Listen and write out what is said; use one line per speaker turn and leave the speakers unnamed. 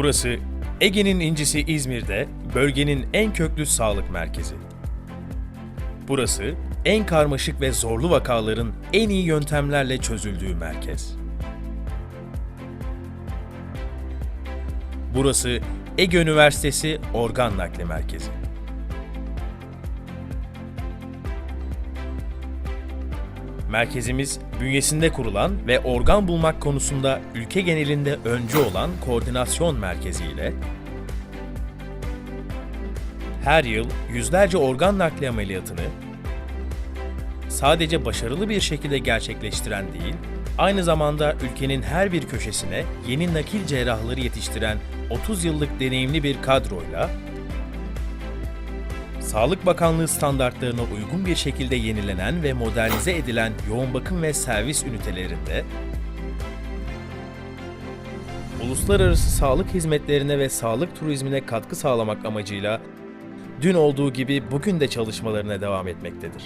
Burası Ege'nin incisi İzmir'de bölgenin en köklü sağlık merkezi. Burası en karmaşık ve zorlu vakaların en iyi yöntemlerle çözüldüğü merkez. Burası Ege Üniversitesi Organ Nakli Merkezi. Merkezimiz bünyesinde kurulan ve organ bulmak konusunda ülke genelinde öncü olan koordinasyon merkezi ile her yıl yüzlerce organ nakli ameliyatını sadece başarılı bir şekilde gerçekleştiren değil, aynı zamanda ülkenin her bir köşesine yeni nakil cerrahları yetiştiren 30 yıllık deneyimli bir kadroyla Sağlık Bakanlığı standartlarına uygun bir şekilde yenilenen ve modernize edilen yoğun bakım ve servis ünitelerinde uluslararası sağlık hizmetlerine ve sağlık turizmine katkı sağlamak amacıyla dün olduğu gibi bugün de çalışmalarına devam etmektedir.